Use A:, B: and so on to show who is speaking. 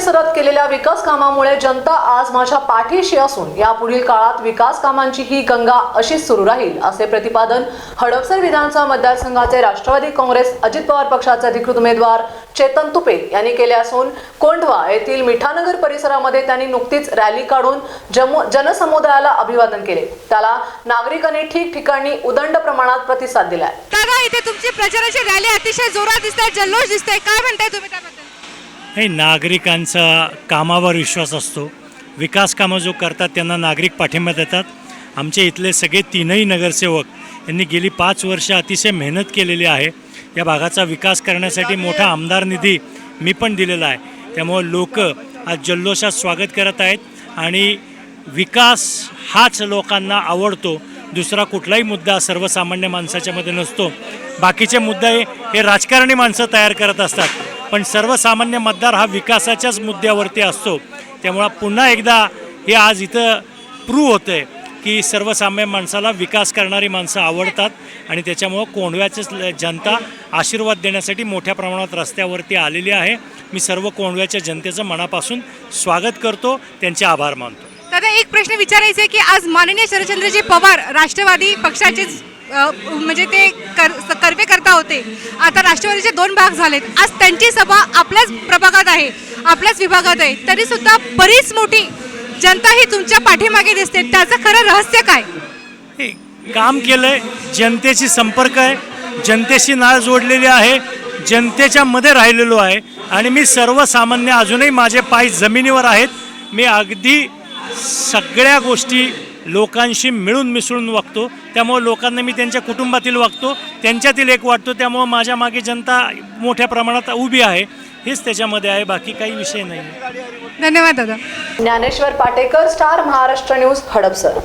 A: परिसरात केलेल्या विकास कामामुळे जनता आज माझ्या पाठीशी असून यापुढील काळात विकास कामांची ही गंगा अशीच सुरू राहील असे प्रतिपादन हडपसर विधानसभा मतदारसंघाचे राष्ट्रवादी काँग्रेस अजित पवार पक्षाचे अधिकृत उमेदवार चेतन तुपे यांनी केले असून कोंढवा येथील मिठानगर परिसरामध्ये त्यांनी नुकतीच रॅली काढून जम्मू जनसमुदायाला अभिवादन केले. त्याला नागरिकांनी ठिकठिकाणी उदंड प्रमाणात प्रतिसाद दिलाय.
B: दादा इथे तुमची प्रचाराची रॅली अतिशय जोरात दिसते जल्लोष दिसते. काय म्हणताय तुम्ही त्याबद्दल?
C: हे नागरिकांचा कामावर विश्वास असतो. विकास कामं जो करतात त्यांना नागरिक पाठिंबा देतात. आमचे इथले सगळे तीनही नगरसेवक यांनी गेली पाच वर्ष अतिशय मेहनत केलेली आहे. या भागाचा विकास करण्यासाठी मोठा आमदार निधी मी पण दिलेला आहे. त्यामुळं लोक आज जल्लोषात स्वागत करत आहेत आणि विकास हाच लोकांना आवडतो. दुसरा कुठलाही मुद्दा सर्वसामान्य माणसाच्यामध्ये नसतो. बाकीचे मुद्दे हे राजकारणी माणसं तयार करत असतात. पण सर्वसामान्य मतदार हा विकासाच्याच मुद्द्यावरती असतो. त्यामुळं पुन्हा एकदा हे आज इथं प्रूव्ह होतं आहे की सर्वसामान्य माणसाला विकास करणारी माणसं आवडतात आणि त्याच्यामुळं कोंडव्याचीच ल- जनता आशीर्वाद देण्यासाठी मोठ्या प्रमाणात रस्त्यावरती आलेली आहे. मी सर्व कोंडव्याच्या जनतेचं मनापासून स्वागत करतो. त्यांचे आभार मानतो.
B: दादा एक प्रश्न विचारायचा आहे की आज माननीय शरदचंद्रजी पवार राष्ट्रवादी पक्षाचेच म्हणजे ते कर कर्वे करता होते. आता राष्ट्रवादीचे दोन भाग झालेत. आज त्यांची सभा आपल्याच प्रभागात आहे आपल्याच विभागात आहे. तरी सुद्धा बरीच मोठी जनता ही तुमच्या पाठीमागे दिसते. त्याचं खरं रहस्य काय?
C: हे काम केलंय जनतेशी संपर्क आहे जनतेशी नाळ जोडलेली आहे जनतेच्या मध्ये राहिलेलो आहे. आणि मी सर्वसामान्य अजूनही माझे पाय जमिनीवर आहेत. मी अगदी सगळ्या गोष्टी लोकांशी मिळून मिसळून वागतो. त्यामुळे लोकांना मी त्यांच्या कुटुंबातील वागतो. त्यांच्यातील एक वाटतो त्यामुळं माझ्या मागे जनता मोठ्या प्रमाणात उभी आहे. हेच त्याच्यामध्ये आहे बाकी काही विषय नाही.
B: धन्यवाद दादा.
A: Dnyaneshwar Patekar star Maharashtra news Hadapsar